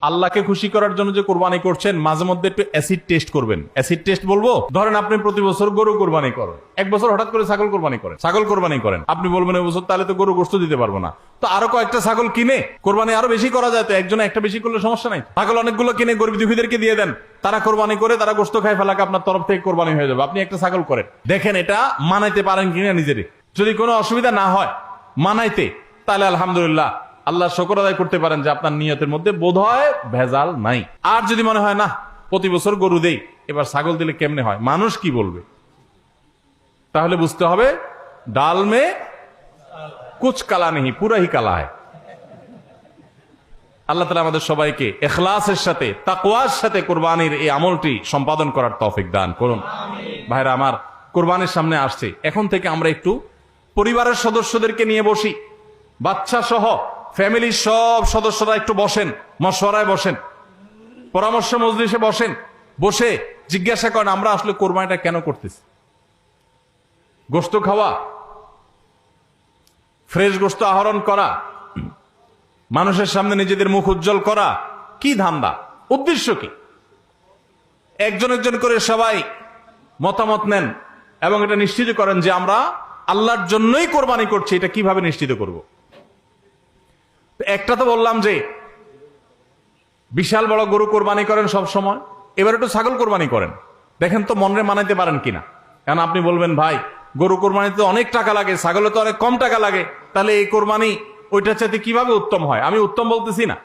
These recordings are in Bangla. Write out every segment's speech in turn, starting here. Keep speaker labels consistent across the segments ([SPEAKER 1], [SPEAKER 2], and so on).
[SPEAKER 1] আল্লাহকে খুশি করার জন্য যে কোরবানি করছেন, মাঝে মধ্যে একটু অ্যাসিড টেস্ট করবেন। অ্যাসিড টেস্ট বলব? ধরেন আপনি প্রতি বছর গরু কোরবানি করেন। এক বছর হঠাৎ করে ছাগল কোরবানি করেন। ছাগল কোরবানি করেন। আপনি বলবেন এই বছর তাহলে তো গরু গোস্ত দিতে পারব না। তো আরও কয়েকটা ছাগল কিনে, কোরবানি আরও বেশি করা যায় তো, একজনে একটা বেশি করলে সমস্যা নাই। ছাগল অনেকগুলো কিনে গরিব দুঃখীদেরকে দিয়ে দেন। তারা কোরবানি করে, তারা গোস্ত খায় ফেলাকে আপনার তরফ থেকে কোরবানি হয়ে যাবে। আপনি একটা ছাগল করেন। দেখেন, এটা মানাইতে পারেন কিনা নিজেরই। যদি কোনো অসুবিধা না হয় মানাইতে, তাহলে আলহামদুলিল্লাহ আল্লাহ শকর আদায় করতে পারেন যে আপনার নিয়তের মধ্যে বোধ হয় ভেজাল নাই। আর যদি মনে হয় না প্রতি বছর গরু দেই এবার ছাগল দিলে কেমনে হয়? মানুষ কি বলবে? তাহলে বুঝতে হবে ডাল মে কুচ কালা নেই পুরাই কালা হয় আল্লাহ তালা আমাদের সবাইকে এখলাসের সাথে তাকুয়ার সাথে কোরবানির এই আমলটি সম্পাদন করার তফিক দান করুন। ভাইরা আমার কোরবানির সামনে আসছে। এখন থেকে আমরা একটু পরিবারের সদস্যদেরকে নিয়ে বসি। বাচ্চা সহ ফ্যামিলির সব সদস্যরা একটু বসেন, মশওয়ারায় বসেন, পরামর্শ মজলিসে বসেন, বসে জিজ্ঞাসা করেন, আমরা আসলে কোরবানিটা কেন করতেছি? গোস্ত খাওয়া, ফ্রেশ গোস্ত আহরণ করা, মানুষের সামনে নিজেদের মুখ উজ্জ্বল করা, কি ধান্দা? উদ্দেশ্য কি? একজন একজন করে সবাই মতামত নেন এবং এটা নিশ্চিত করেন যে আমরা আল্লাহর জন্যই কোরবানি করছি, এটা কীভাবে নিশ্চিত করব? একটা তো বললাম যে, বিশাল বড় গরু কোরবানি করেন সব সময়। এবার একটু ছাগল কোরবানি করেন। দেখেন তো মনে মানাইতে পারেন কিনা। কারণ আপনি বলবেন, ভাই, গরু কোরবানিতে অনেক টাকা লাগে, ছাগলে তো অনেক কম টাকা লাগে। তাহলে এই কোরবানি ওইটার চাইতে কীভাবে উত্তম হয়? আমি উত্তম বলতেছি না।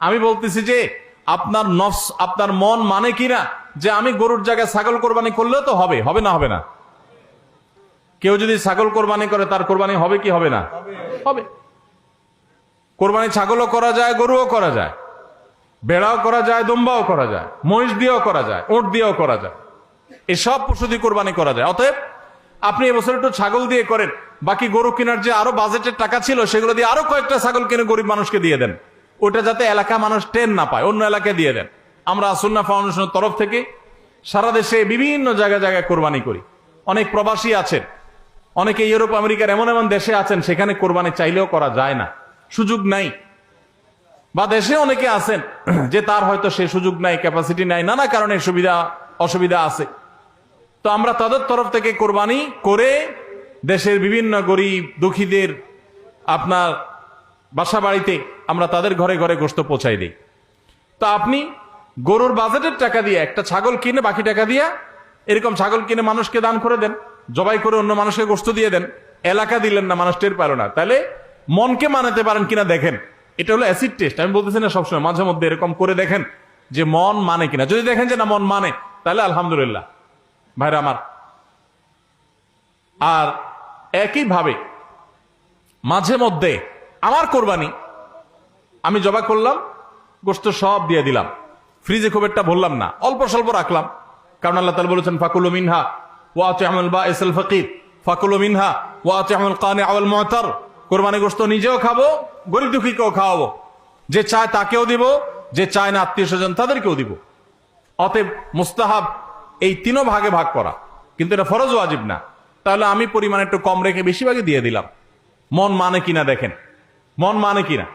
[SPEAKER 1] আমি বলতেছি যে, আপনার নফস, আপনার মন মানে কিনা? যে আমি গরুর জায়গায় ছাগল কোরবানি করলেও তো হবে হবে না হবে না। কেউ যদি ছাগল কোরবানি করে, তার কোরবানি হবে কি হবে না? হবে। কোরবানি ছাগলও করা যায়, গরুও করা যায়। বেড়াও করা যায়, দুম্বাও করা যায়। মহিষ দিয়েও করা যায়, ওট দিয়েও করা যায়। এসব পশু দিয়ে কোরবানি করা যায়। অতএব আপনি এবছর একটু ছাগল দিয়ে করেন। বাকি গরু কেনার যে আরও বাজেটের টাকা ছিল, সেগুলো দিয়ে আরও কয়েকটা ছাগল কিনে গরিব মানুষকে দিয়ে দেন। ওটা যাতে এলাকা মানুষ টেন না পায়, অন্য এলাকায় দিয়ে দেন। আমরা আসুন্না ফাউন্ডেশনের তরফ থেকে সারা দেশে বিভিন্ন জায়গায় জায়গায় কোরবানি করি। অনেক প্রবাসী আছেন, অনেকে ইউরোপ, আমেরিকার এমন এমন দেশে আছেন, সেখানে কোরবানি চাইলেও করা যায় না। সুযোগ নাই। বা দেশে অনেকে আছেন যে তার হয়তো সে সুযোগ নাই ক্যাপাসিটি নাই, নানা কারণে সুবিধা, অসুবিধা আছে। তো আমরা তাদের তরফ থেকে কোরবানি করে দেশের বিভিন্ন গরিব, দুঃখীদের আপনার বাসা বাড়িতে আমরা তাদের ঘরে ঘরে গোস্ত পৌঁছাই দিই। তো আপনি গরুর বাজেটের টাকা দিয়ে একটা ছাগল কিনে বাকি টাকা দিয়ে এরকম ছাগল কিনে মানুষকে দান করে দেন, জবাই করে অন্য মানুষকে গোস্ত দিয়ে দেন, এলাকা দিলেন না, মানুষ টের পেল না। তাহলে মনকে মানাতে পারেন কিনা দেখেন। এটা হলো অ্যাসিড টেস্ট আমি বলতেছি না সবসময়, মাঝে মধ্যে এরকম করে দেখেন যে মন মানে কিনা। যদি দেখেন যে না, মন মানে তাহলে আলহামদুলিল্লাহ। ভাইরা আমার, আর একইভাবে মাঝে মধ্যে আমার কোরবানি, আমি জবা করলাম, গোস্ত সব দিয়ে দিলাম। ফ্রিজে খুব একটা বললাম না, অল্প স্বল্প রাখলাম। কারণ আল্লাহ তালা বলেছেন, ফাকুল মিনহা ওয়াতে আমল বা এসেল ফকির। ফাকুল মিনহা ওয়াতে আমল কানে আওয়াল মহতার কোরবানি গোস্ত নিজেও খাব, গরিব দুঃখীকেও খাওয়াবো। যে চায় তাকেও দিব, যে চায় না আত্মীয় স্বজন তাদেরকেও দিব। অতএব মুস্তাহাব এই তিনও ভাগে ভাগ করা। কিন্তু এটা ফরজ ওয়াজিব না। তাহলে আমি পরিমাণ একটু কম রেখে বেশিরভাগই দিয়ে দিলাম। মন মানে কিনা দেখেন? মন মানে কিনা